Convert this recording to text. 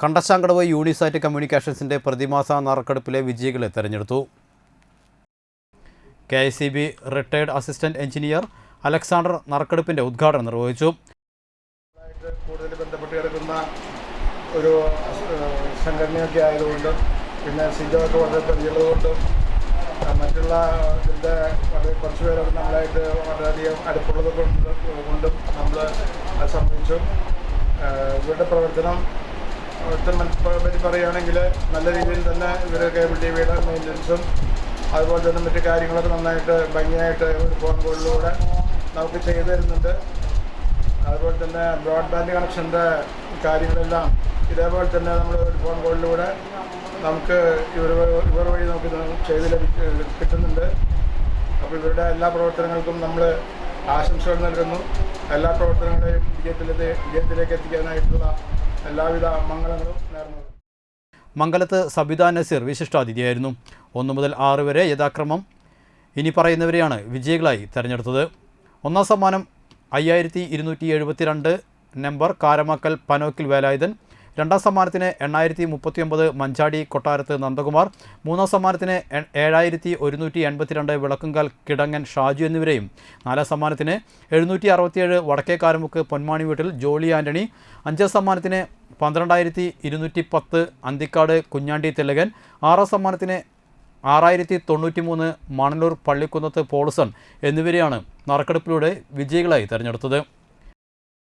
കണ്ടശാങ്കടവ് യൂണിസൈറ്റ് കമ്മ്യൂണിക്കേഷൻസിന്റെ പ്രതിമാസ നറുക്കെടുപ്പിലെ വിജയികളെ തെരഞ്ഞെടുത്തു. K I C B retired assistant engineer Alexander നറുക്കെടുപ്പിന്റെ ഉദ്ഘാടനം നിർവഹിച്ചു. കൂടുതൽ ബന്ധപ്പെട്ട് കിടക്കുന്ന ഒരു സംഘടനയൊക്കെ ആയതുകൊണ്ടും പിന്നെ സിജോയൊക്കെ വളരെ പരിചയമുള്ളതുകൊണ്ടും മറ്റുള്ള ഇതിന്റെ വളരെ കുറച്ച് പേരൊക്കെ നമ്മളായിട്ട് വളരെയധികം അടുപ്പുള്ളത് കൊണ്ട് നമ്മൾ സംബന്ധിച്ചു ഇവരുടെ പ്രവർത്തനം ഒറ്റ പറ്റി പറയുകയാണെങ്കിൽ നല്ല രീതിയിൽ തന്നെ ഇവർ കേബിൾ ടി വിയുടെ മെയിന്റനൻസും അതുപോലെ തന്നെ മറ്റു കാര്യങ്ങളൊക്കെ നന്നായിട്ട് ഭംഗിയായിട്ട് ഒരു ഫോൺ കോളിലൂടെ നമുക്ക് ചെയ്തു തരുന്നുണ്ട്. അതുപോലെ തന്നെ ബ്രോഡ്ബാൻഡ് കണക്ഷന്റെ കാര്യങ്ങളെല്ലാം ഇതേപോലെ തന്നെ നമ്മൾ ഒരു ഫോൺ കോളിലൂടെ നമുക്ക് ഇവർ ഇവർ വഴി നമുക്ക് ചെയ്ത് ലഭിക്ക കിട്ടുന്നുണ്ട്. അപ്പോൾ ഇവരുടെ എല്ലാ പ്രവർത്തനങ്ങൾക്കും നമ്മൾ ആശംസകൾ നൽകുന്നു. എല്ലാ പ്രവർത്തനങ്ങളെയും വിജയത്തിലേക്ക് വിജയത്തിലേക്ക് എത്തിക്കാനായിട്ടുള്ള എല്ലാവിധ മംഗളങ്ങളും നേർന്നു മംഗലത്ത് സബിത നസീർ വിശിഷ്ടാതിഥിയായിരുന്നു. ഒന്നു മുതൽ ആറ് വരെ യഥാക്രമം. ഇനി പറയുന്നവരെയാണ് വിജയികളായി തെരഞ്ഞെടുത്തത്. ഒന്നാം സമ്മാനം അയ്യായിരത്തി ഇരുന്നൂറ്റി എഴുപത്തിരണ്ട് നമ്പർ കാരമാക്കൽ പനോക്കിൽ വേലായുധൻ. രണ്ടാം സമ്മാനത്തിന് എണ്ണായിരത്തി മുപ്പത്തിയൊമ്പത് മഞ്ചാടി കൊട്ടാരത്ത് നന്ദകുമാർ. മൂന്നാം സമ്മാനത്തിന് ഏഴായിരത്തി ഒരുന്നൂറ്റി എൺപത്തിരണ്ട് വിളക്കുങ്കൽ കിടങ്ങൻ ഷാജു എന്നിവരെയും. നാലാം സമ്മാനത്തിന് എഴുന്നൂറ്റി അറുപത്തിയേഴ് വടക്കേക്കാരമുക്ക് പൊന്മാണി വീട്ടിൽ ജോളി ആന്റണി അഞ്ചാം സമ്മാനത്തിന് പന്ത്രണ്ടായിരത്തി ഇരുന്നൂറ്റി പത്ത് അന്തിക്കാട് കുഞ്ഞാണ്ടി തിലകൻ. ആറാം സമ്മാനത്തിന് ആറായിരത്തി തൊണ്ണൂറ്റി മൂന്ന് മണലൂർ പള്ളിക്കുന്നത്ത് പോളിസൺ എന്നിവരെയാണ് നറുക്കെടുപ്പിലൂടെ വിജയികളായി തെരഞ്ഞെടുത്തത്.